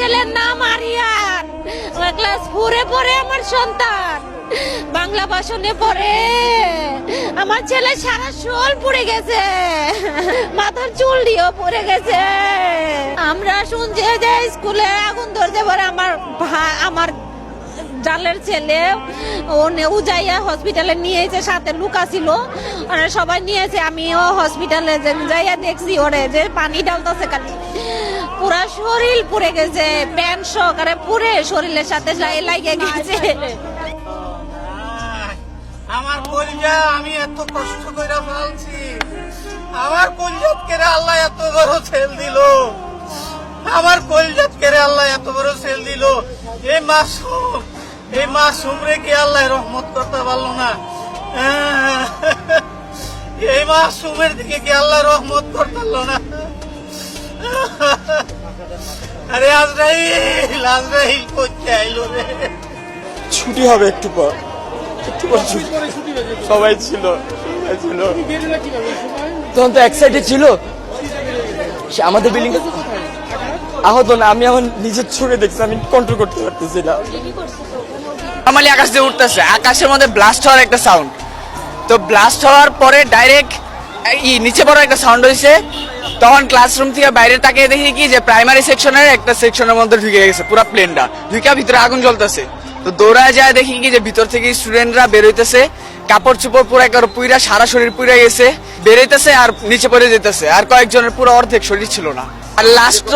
ছেলের নাম আরিয়ান। ক্লাস ফোরে পড়ে আমার সন্তান। বাংলা ভাষণে পড়ে। আমার ছেলে সারা শোল পড়ে গেছে। মাথার চুল দিয়েও পড়ে গেছে। আমরা শুনছি যে স্কুলে আগুন ধরতে পারে আমার আমার জালের ছেলে ও উজাইয়া হসপিটালে নিয়েছে, সাথে লুকা ছিল ওরা সবাই নিয়েছে, আমিও হসপিটালে যে- যাইয়া দেখছি, ওরে যে পানি ডালতেছে খালি। পুরা শরীর পুড়ে গেছে প্যান্ট সহকারে পুড়ে শরীরের সাথে লাগিয়ে গেছে। আমার কলিজা আমি এত কষ্ট করে আমার কলিজাত কেড়ে আল্লাহ এত বড় ছেল দিল? আমার কলিজাত কেড়ে আল্লাহ এত বড় ছেল দিল? এই মাসুম। এই মাসুম রে কি আল্লাহ রহমত করতে পারল না? এই মাসুমের দিকে কি আল্লাহ রহমত করতে পারল না? আরে আজরাইল আজরাইল করতে আইলো রে? ছুটি হবে একটু পর। একটু পর ছুটি। সবাই ছিল সবাই ছিল। তখন তো এক সাইডে ছিল। সে আমাদের বিল্ডিং আহত না আমি আমার নিজের চোখে দেখছি আমি কন্ট্রোল করতে পারতেছি না। নর্মালি আকাশ দিয়ে উঠতেছে, আকাশের মধ্যে ব্লাস্ট হওয়ার একটা সাউন্ড তো ব্লাস্ট হওয়ার পরে ডাইরেক্ট ই নিচে পড়ার একটা সাউন্ড হয়েছে তখন ক্লাসরুম থেকে বাইরে তাকিয়ে দেখি কি যে প্রাইমারি সেকশনের একটা সেকশনের মধ্যে ঢুকে গেছে, পুরো প্লেনটা ঢুকে ভিতরে আগুন জ্বলতেছে। তো দৌড়ায় যায় দেখি কি যে ভিতর থেকে স্টুডেন্টরা বেরোইতেছে কাপড় চোপড় পুরো একবার পুইরা, সারা শরীর পুইরা গেছে। বেরোইতেছে আর নিচে পড়ে যেতেছে, আর কয়েকজনের পুরো অর্ধেক শরীর ছিল না। আর লাস্ট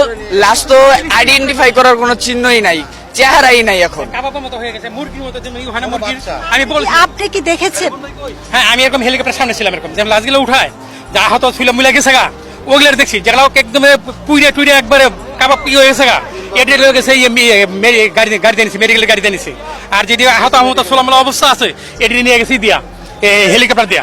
লাস্ট তো আইডেন্টিফাই করার কোনো চিহ্নই নাই। চেহারাই নাই এখন। কাবাবের মতো হয়ে গেছে মুরগির মতো যেমন ওখানে মুরগির আমি বলছি। আপনি কি দেখেছেন? হ্যাঁ আমি এরকম হেলিকপ্টার সামনে ছিলাম এরকম যেমন লাশগুলো উঠায় যা আহত ছিল মিলে গেছে গা। ওগুলো দেখছি যেগুলো একদম পুইরে টুইরে একবারে কাবাব ইয়ে হয়ে গেছে গা। এটা গেছে ইয়ে মে- মে- গাড়ি গাড়ি নিয়েছি মেডিকেল গাড়িতে নিয়েছি আর যদি আহত আহত সোলামলা অবস্থা আছে এটি নিয়ে গেছি দিয়া হেলিকপ্টার দিয়া।